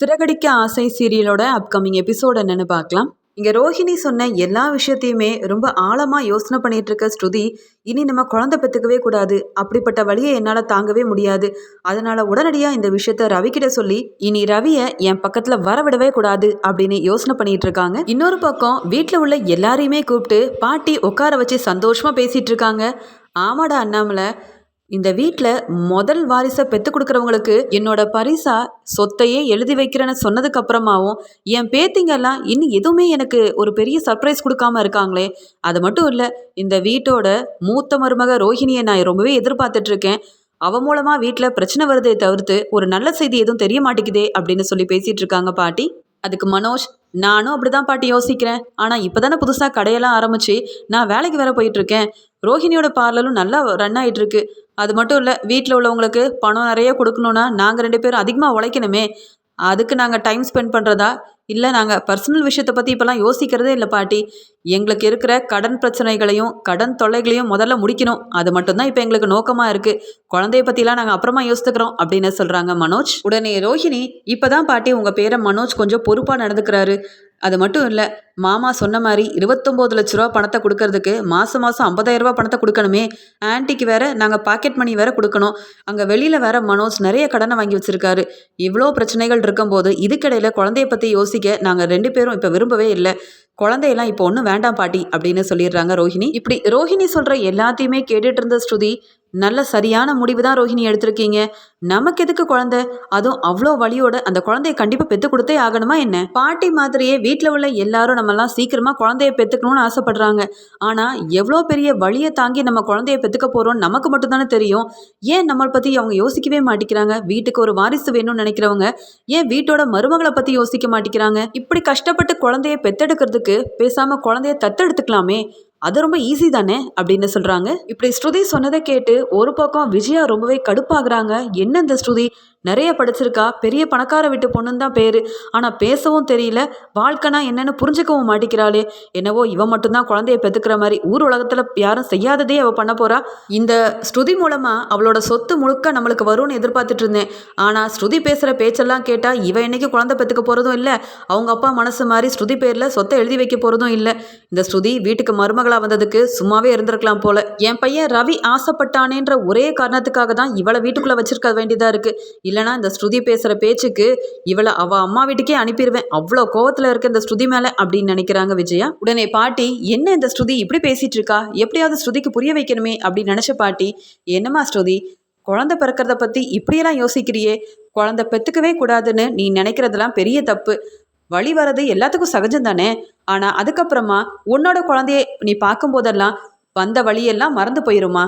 திரகடிக்க ஆசை சீரியலோட upcoming episode என்னன்னு பார்க்கலாம். இங்கே ரோஹிணி சொன்ன எல்லா விஷயத்தையுமே ரொம்ப ஆழமாக யோசனை பண்ணிட்டு இருக்க ஸ்ருதி இனி நம்ம குழந்தை பெற்றுக்கவே கூடாது. அப்படிப்பட்ட வழியை என்னால் தாங்கவே முடியாது. அதனால உடனடியாக இந்த விஷயத்த ரவி கிட்ட சொல்லி இனி ரவியை என் பக்கத்தில் வரவிடவே கூடாது அப்படின்னு யோசனை பண்ணிட்டு இருக்காங்க. இன்னொரு பக்கம் வீட்டில் உள்ள எல்லாரையுமே கூப்பிட்டு பாட்டி உட்கார வச்சு சந்தோஷமாக பேசிட்டு இருக்காங்க. ஆமாடா அண்ணாமலை இந்த வீட்டில் முதல் வாரிசை பெற்று கொடுக்குறவங்களுக்கு என்னோட பரிசா சொத்தையே எழுதி வைக்கிறேன்னு சொன்னதுக்கு அப்புறமாவும் என் பேத்திங்கெல்லாம் இன்னும் எதுவுமே எனக்கு ஒரு பெரிய சர்ப்ரைஸ் கொடுக்காம இருக்காங்களே. அது மட்டும் இல்லை இந்த வீட்டோட மூத்த மருமக ரோஹிணியை நான் ரொம்பவே எதிர்பார்த்துட்டு இருக்கேன். அவ மூலமா வீட்டில் பிரச்சனை வருதே தவிர்த்து ஒரு நல்ல செய்தி எதுவும் தெரிய மாட்டேங்குதே அப்படின்னு சொல்லி பேசிட்டு இருக்காங்க பாட்டி. அதுக்கு மனோஜ் நானும் அப்படிதான் பாட்டி யோசிக்கிறேன். ஆனால் இப்போ தானே புதுசாக கடையெல்லாம் ஆரம்பிச்சு நான் வேலைக்கு வேற போயிட்டு இருக்கேன். ரோஹிணியோட பார்லரும் நல்லா ரன் ஆகிட்டு இருக்கு. அது மட்டும் இல்லை வீட்டில் உள்ளவங்களுக்கு பணம் நிறைய கொடுக்கணுன்னா நாங்கள் ரெண்டு பேரும் அதிகமாக உழைக்கணுமே. அதுக்கு நாங்கள் டைம் ஸ்பெண்ட் பண்ணுறதா இல்லை நாங்கள் பர்சனல் விஷயத்தை பற்றி இப்போல்லாம் யோசிக்கிறதே இல்லை பாட்டி. எங்களுக்கு இருக்கிற கடன் பிரச்சனைகளையும் கடன் தொல்லைகளையும் முதல்ல முடிக்கணும். அது மட்டும்தான் இப்போ எங்களுக்கு நோக்கமாக இருக்குது குழந்தைய பற்றிலாம் நாங்கள் அப்புறமா யோசித்துக்கிறோம் அப்படின்னு சொல்கிறாங்க மனோஜ். உடனே ரோஹிணி இப்போ தான் பாட்டி உங்கள் பேரை மனோஜ் கொஞ்சம் பொறுப்பாக நடந்துக்கிறாரு. அது மட்டும் இல்லை மாமா சொன்ன மாதிரி இருபத்தொம்போது லட்ச ரூபா பணத்தை கொடுக்கறதுக்கு மாதம் மாதம் ஐம்பதாயிரம் ரூபா பணத்தை கொடுக்கணுமே. ஆன்ட்டிக்கு வேற நாங்கள் பாக்கெட் மணி வேற கொடுக்கணும். அங்கே வெளியில் வேற மனோஜ் நிறைய கடனை வாங்கி வச்சிருக்காரு. இவ்வளோ பிரச்சனைகள் இருக்கும்போது இதுக்கிடையில் குழந்தைய பற்றி யோசிக்க நாங்கள் ரெண்டு பேரும் இப்போ விரும்பவே இல்லை. குழந்தையெல்லாம் இப்போ ஒன்றும் வேண்டாம் பாட்டி அப்படின்னு சொல்லிடுறாங்க ரோஹிணி. இப்படி ரோஹிணி சொல்கிற எல்லாத்தையுமே கேட்டுட்டு இருந்த ஸ்ருதி நல்ல சரியான முடிவு தான் ரோஹிணி எடுத்திருக்கீங்க. நமக்கு எதுக்கு குழந்தை? அதுவும் அவ்வளோ வழியோட அந்த குழந்தைய கண்டிப்பாக பெற்று கொடுத்தே ஆகணுமா என்ன? பாட்டி மாதிரியே வீட்டில் உள்ள எல்லாரும் நம்மலாம் சீக்கிரமாக குழந்தைய பெற்றுக்கணும்னு ஆசைப்படுறாங்க. ஆனால் எவ்வளோ பெரிய வழியை தாங்கி நம்ம குழந்தைய பெற்றுக்க போகிறோம் நமக்கு மட்டும்தானே தெரியும். ஏன் நம்மளை பற்றி அவங்க யோசிக்கவே மாட்டேங்கிறாங்க வீட்டுக்கு ஒரு வாரிசு வேணும்னு நினைக்கிறவங்க ஏன் வீட்டோட மருமகளை பற்றி யோசிக்க மாட்டேங்கிறாங்க இப்படி கஷ்டப்பட்டு குழந்தைய பெத்தெடுக்கிறதுக்கு பேசாமல் குழந்தைய தத்தெடுத்துக்கலாமே? அது ரொம்ப ஈஸி தானே அப்படின்னு சொல்கிறாங்க இப்படி ஸ்ருதி சொன்னதை கேட்டு ஒரு பக்கம் விஜயா ரொம்பவே கடுப்பாகிறாங்க. என்ன இந்த ஸ்ருதி? நிறைய படிச்சிருக்கா. பெரிய பணக்கார வீட்டு பொண்ணுன்னு தான் பேர். ஆனால் பேசவும் தெரியல. வாழ்க்கைனா என்னன்னு புரிஞ்சுக்கவும் மாட்டேங்கிறாளே என்னவோ இவ மட்டும்தான் குழந்தைய பெற்றுக்கிற மாதிரி ஊர் உலகத்தில் யாரும் செய்யாததே அவள் பண்ண போகிறா இந்த ஸ்ருதி மூலமாக அவளோட சொத்து முழுக்க நம்மளுக்கு வரும்னு எதிர்பார்த்துட்டு இருந்தேன். ஆனால் ஸ்ருதி பேசுகிற பேச்செல்லாம் கேட்டால் இவன் என்னைக்கு குழந்தை பெற்றுக்க போகிறதும் இல்லை. அவங்க அப்பா மனசு மாதிரி ஸ்ருதி பேரில் சொத்தை எழுதி வைக்க போகிறதும் இல்லை. இந்த ஸ்ருதி வீட்டுக்கு மருமகளாக வந்ததுக்கு சும்மாவே இருந்திருக்கலாம் போல. என் பையன் ரவி ஆசைப்பட்டானேன்ற ஒரே காரணத்துக்காக தான் இவளை வீட்டுக்குள்ளே வச்சிருக்க வேண்டியதாக இருக்குது இல்லைனா இந்த ஸ்ருதி பேசுகிற பேச்சுக்கு இவளை அவள் அம்மா வீட்டுக்கே அனுப்பிடுவேன் அவ்வளோ கோவத்தில் இருக்க இந்த ஸ்ருதி மேலே அப்படின்னு நினைக்கிறாங்க விஜயா. உடனே பாட்டி என்ன இந்த ஸ்ருதி இப்படி பேசிகிட்டு இருக்கா? எப்படியாவது ஸ்ருதிக்கு புரிய வைக்கணுமே அப்படின்னு நினச்ச பாட்டி என்னம்மா ஸ்ருதி குழந்தை பிறக்கிறத பற்றி இப்படியெல்லாம் யோசிக்கிறியே? குழந்தை பெற்றுக்கவே கூடாதுன்னு நீ நினைக்கிறதெல்லாம் பெரிய தப்பு. வழி வர்றது எல்லாத்துக்கும் சகஜம் தானே? ஆனால் அதுக்கப்புறமா உன்னோட குழந்தைய நீ பார்க்கும்போதெல்லாம் வந்த வழியெல்லாம் மறந்து போயிருமா?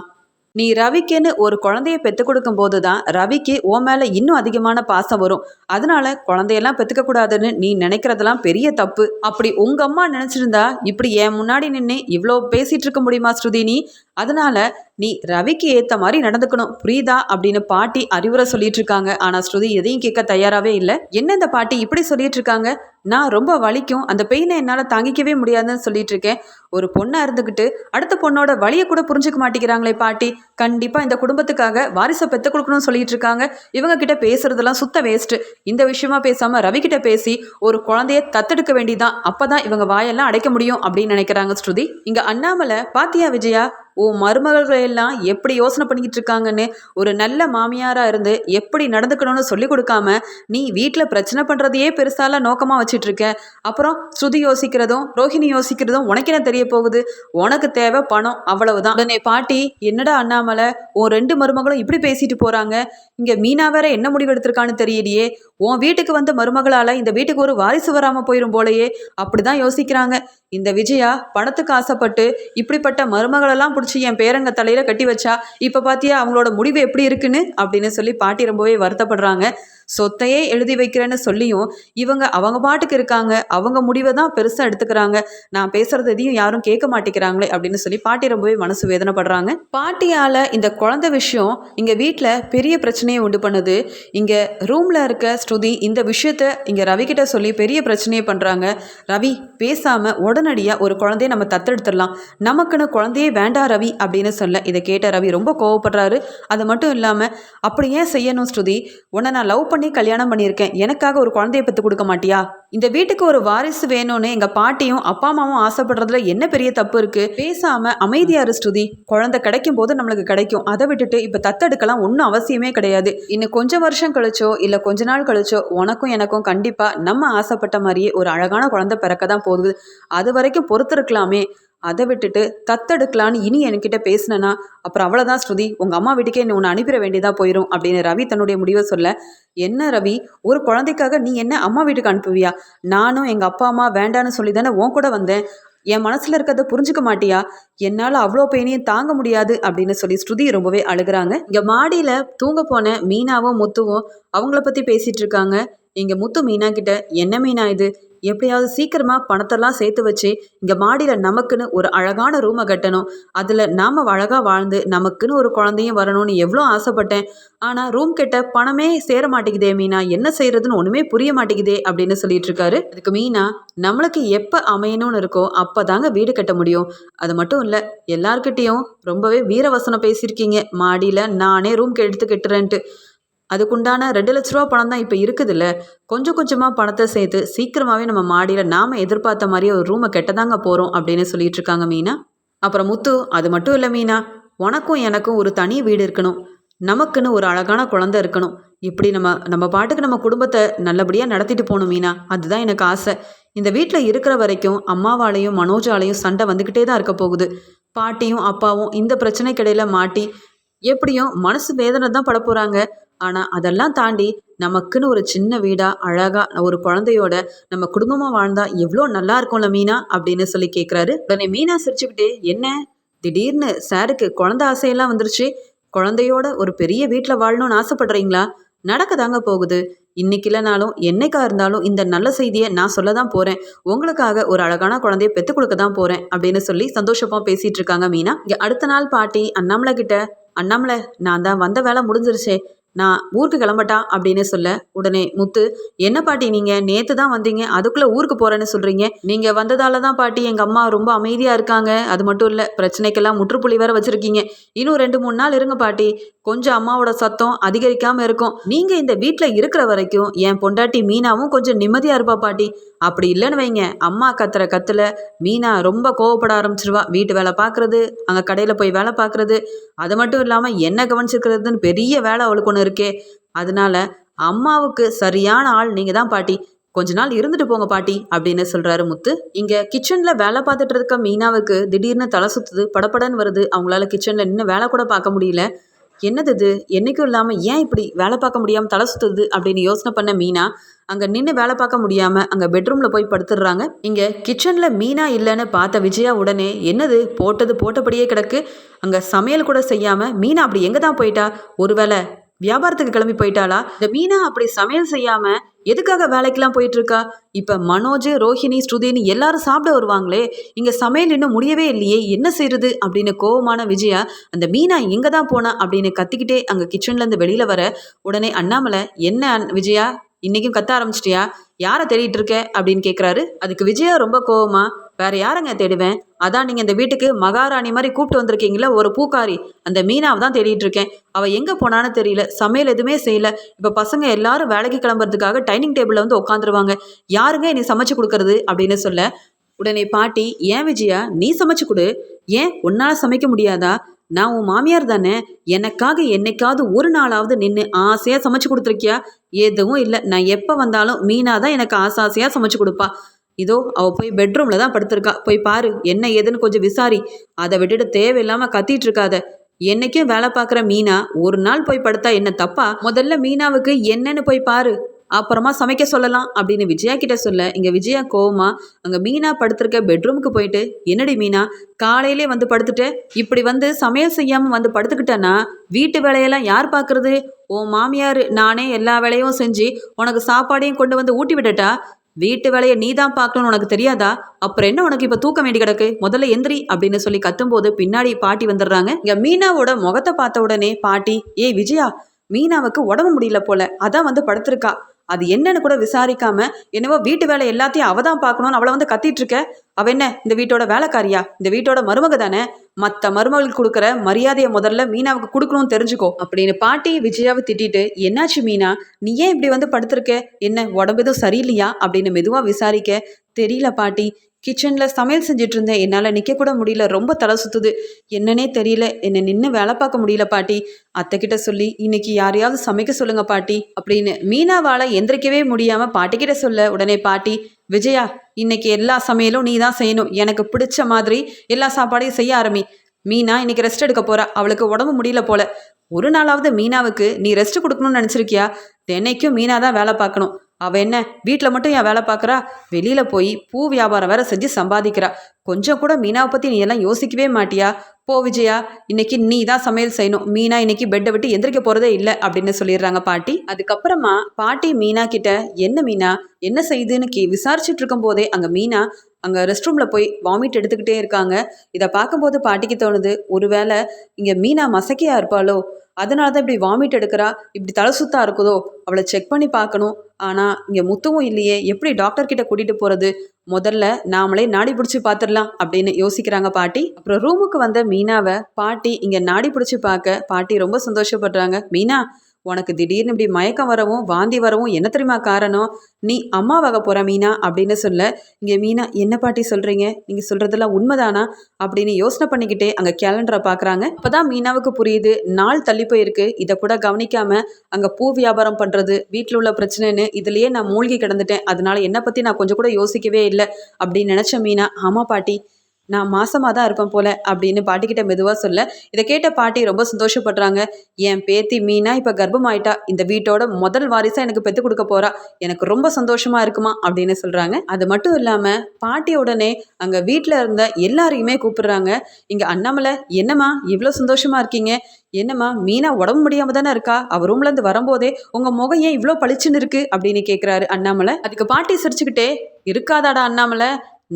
நீ ரவிக்குன்னு ஒரு குழந்தைய பெற்றுக் கொடுக்கும் போது தான் ரவிக்கு ஓ மேலே இன்னும் அதிகமான பாசம் வரும். அதனால குழந்தையெல்லாம் பெற்றுக்க கூடாதுன்னு நீ நினைக்கிறதெல்லாம் பெரிய தப்பு. அப்படி உங்க அம்மா நினைச்சிருந்தா இப்படி என் முன்னாடி நின்று இவ்வளோ பேசிட்டு இருக்க முடியுமா ஸ்ருதி நீ? அதனால நீ ரவிக்கு ஏற்ற மாதிரி நடந்துக்கணும். புரியுதா? அப்படின்னு பாட்டி அறிவுரை சொல்லிட்டு இருக்காங்க ஆனால் ஸ்ருதி எதையும் கேட்க தயாராகவே இல்லை. என்ன இந்த பாட்டி இப்படி சொல்லிட்டு இருக்காங்க நான் ரொம்ப வலிக்கும். அந்த பெயினை என்னால் தாங்கிக்கவே முடியாதுன்னு சொல்லிட்டு இருக்கேன் ஒரு பொண்ணாக இருந்துக்கிட்டு அடுத்த பொண்ணோட வழியை கூட புரிஞ்சுக்க மாட்டேங்கிறாங்களே பாட்டி. கண்டிப்பாக இந்த குடும்பத்துக்காக வாரிசை பெற்று கொடுக்கணும்னு சொல்லிட்டு இருக்காங்க இவங்க கிட்ட பேசுறதெல்லாம் சுத்த வேஸ்ட்டு இந்த விஷயமா பேசாமல் ரவி கிட்ட பேசி ஒரு குழந்தைய தத்தெடுக்க வேண்டிதான். அப்பதான் இவங்க வாயெல்லாம் அடைக்க முடியும் அப்படின்னு நினைக்கிறாங்க ஸ்ருதி. இங்கே அண்ணாமலை பாத்தியா விஜயா? உன் மருமகள்கள் எல்லாம் எப்படி யோசனை பண்ணிக்கிட்டு இருக்காங்கன்னு ஒரு நல்ல மாமியாராக இருந்து எப்படி நடந்துக்கணும்னு சொல்லி கொடுக்காம நீ வீட்டில் பிரச்சனை பண்ணுறதையே பெருசால நோக்கமாக வச்சுட்டு இருக்க அப்புறம் ஸ்ருதி யோசிக்கிறதும் ரோஹிணி யோசிக்கிறதும் உனக்கு என்ன தெரிய போகுது? உனக்கு தேவை பணம் அவ்வளவுதான். உடனே பாட்டி என்னடா அண்ணாமலை உன் ரெண்டு மருமகளும் இப்படி பேசிட்டு போகிறாங்க இங்கே மீனா வேற என்ன முடிவு எடுத்திருக்கான்னு தெரியலையே. உன் வீட்டுக்கு வந்த மருமகளால் இந்த வீட்டுக்கு ஒரு வாரிசு வராமல் போயிடும் போலையே. அப்படிதான் யோசிக்கிறாங்க. இந்த விஜயா பணத்துக்கு ஆசைப்பட்டு இப்படிப்பட்ட மருமகளெல்லாம் பிடிச்சி என் பேரங்க தலையில் கட்டி வச்சா இப்போ பார்த்தியா அவங்களோட முடிவு எப்படி இருக்குன்னு? அப்படின்னு சொல்லி பாட்டி ரொம்பவே வருத்தப்படுறாங்க. சொத்தையே எழுதி வைக்கிறேன்னு சொல்லியும் இவங்க அவங்க பாட்டுக்கு இருக்காங்க. அவங்க முடிவை தான் பெருசாக எடுத்துக்கிறாங்க. நான் பேசுறது எதையும் யாரும் கேட்க மாட்டேங்கிறாங்களே அப்படின்னு சொல்லி பாட்டி ரொம்பவே மனசு வேதனைப்படுறாங்க. பாட்டியால் இந்த குழந்தை விஷயம் இங்கே வீட்டில் பெரிய பிரச்சனையை உண்டு பண்ணுது. இங்கே ரூமில் இருக்க ஸ்ருதி இந்த விஷயத்த இங்கே ரவி கிட்ட சொல்லி பெரிய பிரச்சனையை பண்ணுறாங்க ரவி பேசாமல் உடனடியாக ஒரு குழந்தைய நம்ம தத்தெடுத்துடலாம். நமக்குன்னு குழந்தையே வேண்டாம் ரவி அப்படின்னு சொல்ல இதை கேட்ட ரவி ரொம்ப கோவப்படுறாரு. அது மட்டும் இல்லாமல் அப்படி ஏன் செய்யணும் ஸ்ருதி? உன்னை நான் லவ் பண்ணி பண்ணி கல்யாணம் பண்ணியிருக்கேன். எனக்காக ஒரு குழந்தைய பெற்று கொடுக்க மாட்டியா? இந்த வீட்டுக்கு ஒரு வாரிசு வேணும்னு எங்க பாட்டியும் அப்பா அம்மாவும் ஆசைப்படுறதுல என்ன பெரிய தப்பு இருக்கு? பேசாம அமைதியா ஸ்ருதி. குழந்தை கிடைக்கும் போது நம்மளுக்கு கிடைக்கும். அதை விட்டுட்டு இப்ப தத்தெடுக்கலாம் ஒன்றும் அவசியமே கிடையாது. இன்னும் கொஞ்சம் வருஷம் கழிச்சோ இல்ல கொஞ்ச நாள் கழிச்சோ உனக்கும் எனக்கும் கண்டிப்பா நம்ம ஆசைப்பட்ட மாதிரியே ஒரு அழகான குழந்தை பிறக்க தான் போகுது. அது வரைக்கும் பொறுத்திருக்கலாமே. அதை விட்டுட்டு தத்தெடுக்கலான்னு இனி என்கிட்ட பேசினேன்னா அப்புறம் அவ்வளோதான் ஸ்ருதி உங்கள் அம்மா வீட்டுக்கே நீ உன்னை அனுப்பிட வேண்டியதாக போயிடும் அப்படின்னு ரவி தன்னுடைய முடிவை சொல்ல என்ன ரவி ஒரு குழந்தைக்காக நீ என்ன அம்மா வீட்டுக்கு அனுப்புவியா? நானும் எங்கள் அப்பா அம்மா வேண்டான்னு சொல்லி தானே உன் கூட வந்தேன். என் மனசில் இருக்கிறத புரிஞ்சுக்க மாட்டியா? என்னால் அவ்வளோ பெயினையும் தாங்க முடியாது அப்படின்னு சொல்லி ஸ்ருதி ரொம்பவே அழுகுறாங்க. இங்கே மாடியில் தூங்க போன மீனாவும் முத்துவும் அவங்கள பற்றி பேசிகிட்டு இருக்காங்க. இங்கே முத்து மீனா கிட்ட என்ன மீனா இது? எப்படியாவது சீக்கிரமா பணத்தெல்லாம் சேர்த்து வச்சு இங்கே மாடியில் நமக்குன்னு ஒரு அழகான ரூமை கட்டணும். அதில் நாம் அழகாக வாழ்ந்து நமக்குன்னு ஒரு குழந்தையும் வரணும்னு எவ்வளோ ஆசைப்பட்டேன். ஆனால் ரூம் கெட்ட பணமே சேர மாட்டேங்குதே மீனா. என்ன செய்யறதுன்னு ஒன்றுமே புரிய மாட்டேங்குதே அப்படின்னு சொல்லிட்டு இருக்காரு. அதுக்கு மீனா நம்மளுக்கு எப்போ அமையணும்னு இருக்கோ அப்போ தாங்க வீடு கட்ட முடியும். அது மட்டும் இல்லை எல்லார்கிட்டேயும் ரொம்பவே வீரவசனம் பேசியிருக்கீங்க. மாடியில் நானே ரூம் எடுத்து கட்டுறேன்ட்டு. அதுக்குண்டான ரெண்டு லட்ச ரூபா பணம் தான் இப்போ இருக்குதுல்ல. கொஞ்சம் கொஞ்சமாக பணத்தை சேர்த்து சீக்கிரமாகவே நம்ம மாடியில் நாம் எதிர்பார்த்த மாதிரியே ஒரு ரூமை கெட்டதாங்க போகிறோம் அப்படின்னு சொல்லிட்டு இருக்காங்க மீனா. அப்புறம் முத்து அது மட்டும் இல்லை மீனா உனக்கும் எனக்கும் ஒரு தனி வீடு இருக்கணும். நமக்குன்னு ஒரு அழகான குழந்தை இருக்கணும். இப்படி நம்ம நம்ம பாட்டுக்கு நம்ம குடும்பத்தை நல்லபடியாக நடத்திட்டு போகணும் மீனா. அதுதான் எனக்கு ஆசை. இந்த வீட்டில் இருக்கிற வரைக்கும் அம்மாவாலையும் மனோஜாலையும் சண்டை வந்துக்கிட்டே தான் இருக்க போகுது. பாட்டியும் அப்பாவும் இந்த பிரச்சனைக்கிடையில் மாட்டி எப்படியும் மனசு வேதனை தான் பட போகிறாங்க ஆனால் அதெல்லாம் தாண்டி நமக்குன்னு ஒரு சின்ன வீடாக அழகாக ஒரு குழந்தையோட நம்ம குடும்பமாக வாழ்ந்தா எவ்வளோ நல்லா இருக்கும்ல மீனா அப்படின்னு சொல்லி கேட்குறாரு உடனே மீனா சிரிச்சுக்கிட்டே என்ன? திடீர்னு சாருக்கு குழந்தை ஆசையெல்லாம் வந்துருச்சு. குழந்தையோட ஒரு பெரிய வீட்டில் வாழணும்னு ஆசைப்படுறீங்களா? நடக்க தாங்க போகுது. இன்னைக்கு இல்லைனாலும் என்னைக்கா இருந்தாலும் இந்த நல்ல செய்தியை நான் சொல்ல தான் போகிறேன் உங்களுக்காக ஒரு அழகான குழந்தைய பெற்றுக் கொடுக்க தான் போகிறேன் அப்படின்னு சொல்லி சந்தோஷமாக பேசிகிட்டு இருக்காங்க மீனா. இங்கே அடுத்த நாள் பாட்டி அண்ணாமலை கிட்ட அண்ணாமலை நான் தான் வந்த வேலை முடிஞ்சிருச்சே. நான் ஊருக்கு கிளம்பட்டா அப்படின்னு சொல்ல உடனே முத்து என்ன பாட்டி நீங்க? நேத்து தான் வந்தீங்க அதுக்குள்ள ஊருக்கு போறேன்னு சொல்றீங்க. நீங்க வந்ததால தான் பாட்டி எங்க அம்மா ரொம்ப அமைதியா இருக்காங்க. அது மட்டும் இல்ல பிரச்சனைக்கெல்லாம் முற்றுப்புள்ளி வேற வச்சிருக்கீங்க. இன்னும் ரெண்டு மூணு நாள் இருங்க பாட்டி. கொஞ்சம் அம்மாவோட சத்தம் அதிகரிக்காம இருக்கும். நீங்க இந்த வீட்டுல இருக்கிற வரைக்கும் என் பொண்டாட்டி மீனாவும் கொஞ்சம் நிம்மதியா இருப்பா பாட்டி. அப்படி இல்லைன்னு வைங்க. அம்மா கத்துற கத்துல மீனா ரொம்ப கோவப்பட ஆரம்பிச்சிருவா. வீட்டு வேலை பார்க்கறது அங்கே கடையில் போய் வேலை பார்க்கறது அது மட்டும் இல்லாமல் என்ன கவனிச்சிருக்கிறதுன்னு பெரிய வேலை அவளுக்கு ஒன்று இருக்கே. அதனால அம்மாவுக்கு சரியான ஆள் நீங்கள் தான் பாட்டி. கொஞ்ச நாள் இருந்துட்டு போங்க பாட்டி அப்படின்னு சொல்றாரு முத்து. இங்க கிச்சன்ல வேலை பார்த்துட்டு இருக்க மீனாவுக்கு திடீர்னு தலை சுத்துது படப்படன்னு வருது. அவங்களால கிச்சன்ல நின்று வேலை கூட பார்க்க முடியல. என்னது இது? என்னைக்கும் இல்லாமல் ஏன் இப்படி வேலை பார்க்க முடியாமல் தலை சுத்துது அப்படின்னு யோசனை பண்ண மீனா அங்கே நின்று வேலை பார்க்க முடியாமல் அங்கே பெட்ரூமில் போய் படுத்துடுறாங்க. இங்கே கிச்சனில் மீனா இல்லைன்னு பார்த்த விஜயா உடனே என்னது? போட்டது போட்டபடியே கிடக்கு. அங்கே சமையல் கூட செய்யாமல் மீனா அப்படி எங்கே தான் போயிட்டா? ஒருவேளை வியாபாரத்துக்கு கிளம்பி போயிட்டாளா? இந்த மீனா அப்படி சமையல் செய்யாம எதுக்காக வேலைக்கெல்லாம் போயிட்டு இருக்கா இப்ப மனோஜ் ரோஹிணி ஸ்ருதின்னு எல்லாரும் சாப்பிட வருவாங்களே. இங்க சமையல் இன்னும் முடியவே இல்லையே. என்ன செய்யறது அப்படின்னு கோவமான விஜயா அந்த மீனா எங்க தான் போனா? அப்படின்னு கத்திக்கிட்டே அங்க கிச்சன்ல இருந்து வெளியில வர உடனே அண்ணாமலை என்ன விஜயா இன்னைக்கும் கத்த ஆரம்பிச்சிட்டியா? யாரை தேடிட்டு இருக்க? அப்படின்னு கேட்குறாரு அதுக்கு விஜயா ரொம்ப கோவமா வேற யாரங்க தேடுவேன்? அதான் நீங்க இந்த வீட்டுக்கு மகாராணி மாதிரி கூப்பிட்டு வந்திருக்கீங்களா ஒரு பூக்காரி. அந்த மீனாவை தான் தேடிட்டு இருக்கேன். அவ எங்க போனான்னு தெரியல. சமையல் எதுவுமே செய்யல. இப்ப பசங்க எல்லாரும் வேலைக்கு கிளம்புறதுக்காக டைனிங் டேபிள்ல வந்து உட்காந்துருவாங்க யாருங்க நீ சமைச்சு கொடுக்கறது அப்படின்னு சொல்ல உடனே பாட்டி ஏன் விஜயா நீ சமைச்சு கொடு. ஏன் உன்னால சமைக்க முடியாதா? நான் உன் மாமியார் தானே. எனக்காக என்னைக்காவது ஒரு நாளாவது நின்று ஆசையாக சமைச்சு கொடுத்துருக்கியா? எதுவும் இல்லை. நான் எப்போ வந்தாலும் மீனா தான் எனக்கு ஆசை ஆசையாக சமைச்சு கொடுப்பா. இதோ அவள் போய் பெட்ரூமில் தான் படுத்திருக்கா. போய் பாரு என்ன ஏதுன்னு கொஞ்சம் விசாரி. அதை விட்டுட்டு தேவையில்லாமல் கத்திட்டு இருக்காத என்னைக்கும் வேலை பார்க்குற மீனா ஒரு நாள் போய் படுத்தா என்ன தப்பா? முதல்ல மீனாவுக்கு என்னன்னு போய் பாரு. அப்புறமா சமைக்க சொல்லலாம் அப்படின்னு விஜயா கிட்ட சொல்ல இங்க விஜயா கோவமா அங்க மீனா படுத்திருக்க பெட்ரூமுக்கு போயிட்டு என்னடி மீனா காலையிலே வந்து படுத்துட்டு? இப்படி வந்து சமையல் செய்யாம வந்து படுத்துக்கிட்டேன்னா வீட்டு வேலையெல்லாம் யார் பாக்குறது உன் மாமியார் நானே எல்லா வேலையும் செஞ்சு உனக்கு சாப்பாடையும் கொண்டு வந்து ஊட்டி விட்டுட்டா? வீட்டு வேலையை நீ தான் பார்க்கணும்னு உனக்கு தெரியாதா? அப்புறம் என்ன உனக்கு இப்போ தூக்கம் வேண்டி கிடக்கு? முதல்ல எந்திரி அப்படின்னு சொல்லி கத்தும்போது பின்னாடி பாட்டி வந்துடுறாங்க. இங்கே மீனாவோட முகத்தை பார்த்த உடனே பாட்டி ஏய் விஜயா மீனாவுக்கு உடம்பு முடியல போல. அதான் வந்து படுத்திருக்கா. அது என்னன்னு கூட விசாரிக்காம என்னவோ வீட்டு வேலை எல்லாத்தையும் அவ தான் பார்க்கணும்னு அவளை வந்து கத்திட்டு இருக்க அவ என்ன இந்த வீட்டோட வேலைக்காரியா? இந்த வீட்டோட மருமக தானே? மற்ற மருமகளுக்கு கொடுக்குற மரியாதையை முதல்ல மீனாவுக்கு கொடுக்கணும்னு தெரிஞ்சுக்கோ அப்படின்னு பாட்டி விஜயாவை திட்டிட்டு என்னாச்சு மீனா? நீ ஏன் இப்படி வந்து படுத்திருக்க? என்ன உடம்பு எதுவும் சரியில்லையா? அப்படின்னு மெதுவாக விசாரிக்க. தெரியல பாட்டி. கிச்சனில் சமையல் செஞ்சுட்டு இருந்தேன் என்னால் நிற்கக்கூட முடியல. ரொம்ப தலை சுற்றுது என்னன்னே தெரியல. என்னை நின்று வேலை பார்க்க முடியல பாட்டி. அத்தைக்கிட்ட சொல்லி இன்னைக்கு யாரையாவது சமைக்க சொல்லுங்க பாட்டி அப்படின்னு மீனாவால் எந்திரிக்கவே முடியாமல் பாட்டிக்கிட்ட சொல்ல உடனே பாட்டி விஜயா இன்னைக்கு எல்லா சமையலும் நீ தான் செய்யணும். எனக்கு பிடிச்ச மாதிரி எல்லா சாப்பாடையும் செய்ய ஆரம்பி. மீனா இன்னைக்கு ரெஸ்ட் எடுக்க போறா. அவளுக்கு உடம்பு முடியல போல. ஒரு நாளாவது மீனாவுக்கு நீ ரெஸ்ட் கொடுக்கணும்னு நினச்சிருக்கியா? தினைக்கும் மீனா தான் வேலை பார்க்கணும். அவ என்ன வீட்டில் மட்டும் என் வேலை பார்க்குறா? வெளியில் போய் பூ வியாபாரம் வேற செஞ்சு சம்பாதிக்கிறா. கொஞ்சம் கூட மீனாவை பற்றி நீ எல்லாம் யோசிக்கவே மாட்டியா? போ விஜயா இன்னைக்கு நீ தான் சமையல் செய்யணும். மீனா இன்னைக்கு பெட்டை விட்டு எந்திரிக்க போகிறதே இல்லை அப்படின்னு சொல்லிடுறாங்க பாட்டி. அதுக்கப்புறமா பாட்டி மீனா கிட்ட என்ன மீனா? என்ன செய்யுதுன்னு கே விசாரிச்சுட்டு இருக்கும் போதே அங்கே மீனா அங்கே ரெஸ்ட் ரூமில் போய் வாமிட் எடுத்துக்கிட்டே இருக்காங்க. இதை பார்க்கும்போது பாட்டிக்கு தோணுது ஒருவேளை இங்கே மீனா மசக்கியா இருப்பாளோ? அதனால தான் இப்படி வாமிட் எடுக்கிறா இப்படி தலை சுத்தா இருக்குதோ? அவளை செக் பண்ணி பார்க்கணும். ஆனால் இங்கே முத்தமும் இல்லையே எப்படி டாக்டர் கிட்ட கூட்டிகிட்டு போகிறது முதல்ல நாமளே நாடி பிடிச்சி பார்த்துடலாம் அப்படின்னு யோசிக்கிறாங்க பாட்டி. அப்புறம் ரூமுக்கு வந்த மீனாவை பாட்டி இங்கே நாடி பிடிச்சி பார்க்க பாட்டி ரொம்ப சந்தோஷப்படுறாங்க. மீனா உனக்கு திடீர்னு இப்படி மயக்கம் வரவும் வாந்தி வரவும் என்ன தெரியுமா காரணம்? நீ அம்மாவாக போகிற மீனா அப்படின்னு சொல்ல. இங்கே மீனா என்ன பாட்டி சொல்கிறீங்க நீங்கள் சொல்கிறதெல்லாம் உண்மைதானா? அப்படின்னு யோசனை பண்ணிக்கிட்டே அங்கே கேலண்டரை பார்க்குறாங்க அப்போ தான் மீனாவுக்கு புரியுது நாள் தள்ளி போயிருக்கு. இதை கூட கவனிக்காமல் அங்கே பூ வியாபாரம் பண்ணுறது வீட்டில் உள்ள பிரச்சனைன்னு இதுலேயே நான் மூழ்கி கிடந்துட்டேன். அதனால என்னை பற்றி நான் கொஞ்சம் கூட யோசிக்கவே இல்லை அப்படின்னு நினச்ச மீனா ஆமாம் பாட்டி நான் மாசமாக தான் இருப்பேன் போல அப்படின்னு பாட்டிக்கிட்ட மெதுவாக சொல்ல இதை கேட்ட பாட்டி ரொம்ப சந்தோஷப்படுறாங்க. என் பேத்தி மீனா இப்போ கர்ப்பமாயிட்டா இந்த வீட்டோட முதல் வாரிசாக எனக்கு பெற்று கொடுக்க போறா. எனக்கு ரொம்ப சந்தோஷமாக இருக்குமா அப்படின்னு சொல்கிறாங்க அது மட்டும் இல்லாமல் பாட்டி உடனே அங்கே வீட்டில் இருந்த எல்லாரையுமே கூப்பிடுறாங்க. இங்கே அண்ணாமலை என்னம்மா இவ்வளோ சந்தோஷமாக இருக்கீங்க? என்னம்மா மீனா உடம்பு முடியாம தானே இருக்கா? அவர் ரூம்லேருந்து வரும்போதே உங்கள் முகம் ஏன் இவ்வளோ பளிச்சுன்னு இருக்கு? அப்படின்னு கேட்குறாரு அண்ணாமலை. அதுக்கு பாட்டி சிரிச்சுக்கிட்டே இருக்காதாடா அண்ணாமலை?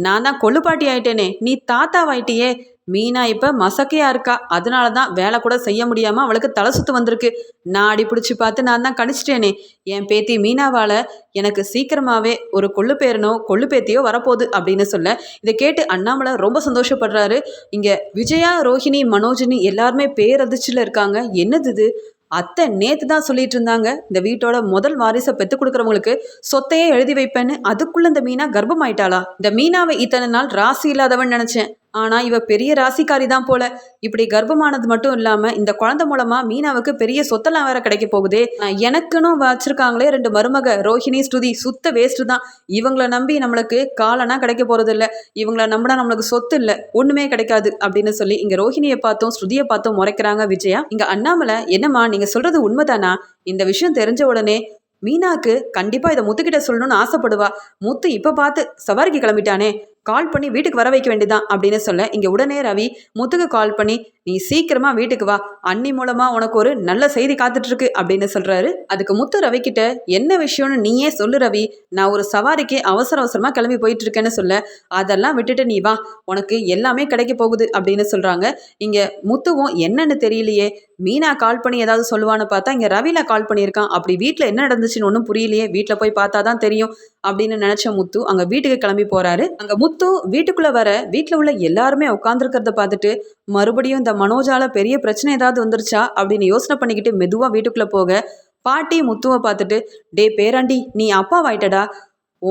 நான் தான் கொள்ளுப்பாட்டி ஆயிட்டேனே. நீ தாத்தாவாயிட்டியே. மீனா இப்போ மசக்கையா இருக்கா. அதனால தான் வேலை கூட செய்ய முடியாமல் அவளுக்கு தலை சுத்து வந்திருக்கு. நான் அடி பிடிச்சி பார்த்து நான் தான் கணிச்சிட்டேனே. என் பேத்தி மீனாவால் எனக்கு சீக்கிரமாகவே ஒரு கொள்ளு பேரனோ கொள்ளு பேத்தியோ வரப்போகுது அப்படின்னு சொல்ல இதை கேட்டு அண்ணாமலை ரொம்ப சந்தோஷப்படுறாரு. இங்கே விஜயா ரோஹிணி மனோஜினி எல்லாருமே பேரதிர்ச்சியில் இருக்காங்க. என்னது இது? அத்தை நேத்து தான் சொல்லிட்டு இருந்தாங்க இந்த வீட்டோட முதல் வாரிசை பெற்றுக் கொடுக்குறவங்களுக்கு சொத்தையே எழுதி வைப்பேன்னு. அதுக்குள்ள இந்த மீனா கர்ப்பமாயிட்டாளா? இந்த மீனாவை இத்தனை நாள் ராசி இல்லாதவன் நினைச்சேன். ஆனா இவ பெரிய ராசிக்காரி தான் போல. இப்படி கர்ப்பமானது மட்டும் இல்லாம இந்த குழந்தை மூலமா மீனாவுக்கு பெரிய சொத்தெல்லாம் வேற கிடைக்க போகுதே. எனக்குன்னு வச்சிருக்காங்களே ரெண்டு மருமக ரோஹிணி ஸ்ருதி. சுத்த வேஸ்ட் தான். இவங்களை நம்பி நம்மளுக்கு காலனா கிடைக்க போறது இல்ல இவங்கள நம்பினா நம்மளுக்கு சொத்து இல்ல. ஒண்ணுமே கிடைக்காது அப்படின்னு சொல்லி இங்க ரோஹிணியை பார்த்தோம் ஸ்ருதியை பார்த்தோம் முறைக்கிறாங்க விஜயா. இங்க அண்ணாமலை என்னம்மா நீங்க சொல்றது உண்மைதானா? இந்த விஷயம் தெரிஞ்ச உடனே மீனாக்கு கண்டிப்பா இதை முத்துக்கிட்ட சொல்லணும்னு ஆசைப்படுவா. முத்து இப்ப பார்த்து சவாரிக்கு கிளம்பிட்டானே. கால் பண்ணி வீட்டுக்கு வர வைக்க வேண்டியதான் அப்படின்னு சொல்ல இங்கே உடனே ரவி முத்துக்கு கால் பண்ணி நீ சீக்கிரமா வீட்டுக்கு வா. அண்ணி மூலமா உனக்கு ஒரு நல்ல செய்தி காத்துட்டு இருக்கு அப்படின்னு சொல்றாரு. அதுக்கு முத்து ரவி கிட்ட என்ன விஷயம்னு நீயே சொல்லு ரவி. நான் ஒரு சவாரிக்கு அவசர அவசரமா கிளம்பி போயிட்டு இருக்கேன்னு சொல்ல அதெல்லாம் விட்டுட்டு நீ வா. உனக்கு எல்லாமே கிடைக்க போகுது அப்படின்னு சொல்றாங்க. இங்க முத்துவும் என்னன்னு தெரியலையே. மீனா கால் பண்ணி ஏதாவது சொல்லுவான்னு பார்த்தா இங்கே ரவில கால் பண்ணியிருக்கான். அப்படி வீட்டில் என்ன நடந்துச்சுன்னு ஒன்றும் புரியலையே. வீட்டில் போய் பார்த்தா தான் தெரியும் அப்படின்னு நினச்ச முத்து அங்கே வீட்டுக்கு கிளம்பி போகிறாரு அங்கே முத்து வீட்டுக்குள்ளே வர வீட்டில் உள்ள எல்லாருமே உட்காந்துருக்கிறத பார்த்துட்டு மறுபடியும் இந்த மனோஜால பெரிய பிரச்சனை ஏதாவது வந்துருச்சா அப்படின்னு யோசனை பண்ணிக்கிட்டு மெதுவாக வீட்டுக்குள்ளே போக பாட்டி முத்துவை பார்த்துட்டு டே பேராண்டி நீ அப்பாவாயிட்டடா.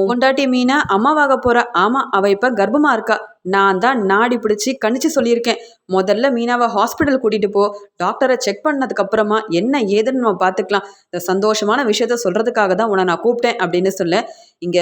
உண்டாட்டி மீனா அம்மாவாக போறா ஆமா அவ இப்ப கர்ப்பமா இருக்கா? நான் தான் நாடி பிடிச்சி கணிச்சு சொல்லியிருக்கேன். முதல்ல மீனாவை ஹாஸ்பிட்டல் கூட்டிட்டு போ. டாக்டரை செக் பண்ணதுக்கு அப்புறமா என்ன ஏதுன்னு நம்ம பார்த்துக்கலாம் இந்த சந்தோஷமான விஷயத்த சொல்றதுக்காக தான் உன்னை நான் கூப்பிட்டேன் அப்படின்னு சொல்ல. இங்க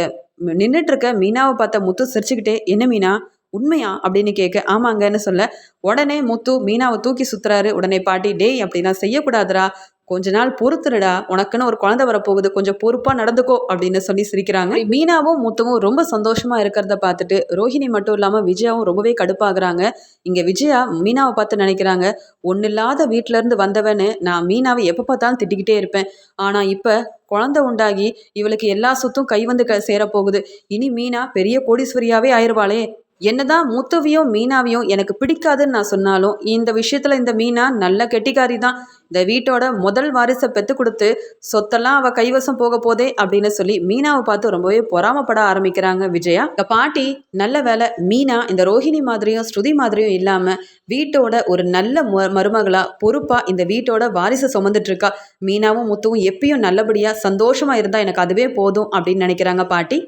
நின்றுட்டு இருக்க மீனாவை பார்த்த முத்து சிரிச்சுக்கிட்டே என்ன மீனா? உண்மையா? அப்படின்னு கேட்க ஆமாங்கன்னு சொல்ல. உடனே முத்து மீனாவை தூக்கி சுத்துறாரு. உடனே பாட்டி டேய் அப்படிலாம் செய்யக்கூடாதுரா கொஞ்ச நாள் பொறுத்துருடா உனக்குன்னு ஒரு குழந்தை வரப்போகுது கொஞ்சம் பொறுப்பாக நடந்துக்கோ அப்படின்னு சொல்லி சிரிக்கிறாங்க. மீனாவும் முத்துவும் ரொம்ப சந்தோஷமா இருக்கிறத பார்த்துட்டு ரோஹிணி மட்டும் இல்லாமல் விஜயாவும் ரொம்பவே கடுப்பாகிறாங்க. இங்கே விஜயா மீனாவை பார்த்து நினைக்கிறாங்க ஒன்றும் இல்லாத வீட்டிலேருந்து வந்தவன்னு நான் மீனாவை எப்போ பார்த்தாலும் திட்டிக்கிட்டே இருப்பேன். ஆனால் இப்போ குழந்தை உண்டாகி இவளுக்கு எல்லா சொத்தும் கை வந்து க சேரப்போகுது. இனி மீனா பெரிய கோடீஸ்வரியாவே ஆயிடுவாளே என்னதான் முத்துவையும் மீனாவையும் எனக்கு பிடிக்காதுன்னு நான் சொன்னாலும் இந்த விஷயத்தில் இந்த மீனா நல்ல கெட்டிக்காரி தான் இந்த வீட்டோட முதல் வாரிசை பெற்று கொடுத்து சொத்தெல்லாம் அவள் கைவசம் போக போதே அப்படின்னு சொல்லி மீனாவை பார்த்து ரொம்பவே பொறாமப்பட ஆரம்பிக்கிறாங்க விஜயா. இந்த பாட்டி நல்ல வேலை மீனா இந்த ரோஹிணி மாதிரியும் ஸ்ருதி மாதிரியும் இல்லாமல் வீட்டோட ஒரு நல்ல ம மருமகளா பொறுப்பாக இந்த வீட்டோட வாரிசை சுமந்துட்டு இருக்கா. மீனாவும் முத்துவும் எப்பயும் நல்லபடியாக சந்தோஷமாக இருந்தால் எனக்கு அதுவே போதும் அப்படின்னு நினைக்கிறாங்க பாட்டி.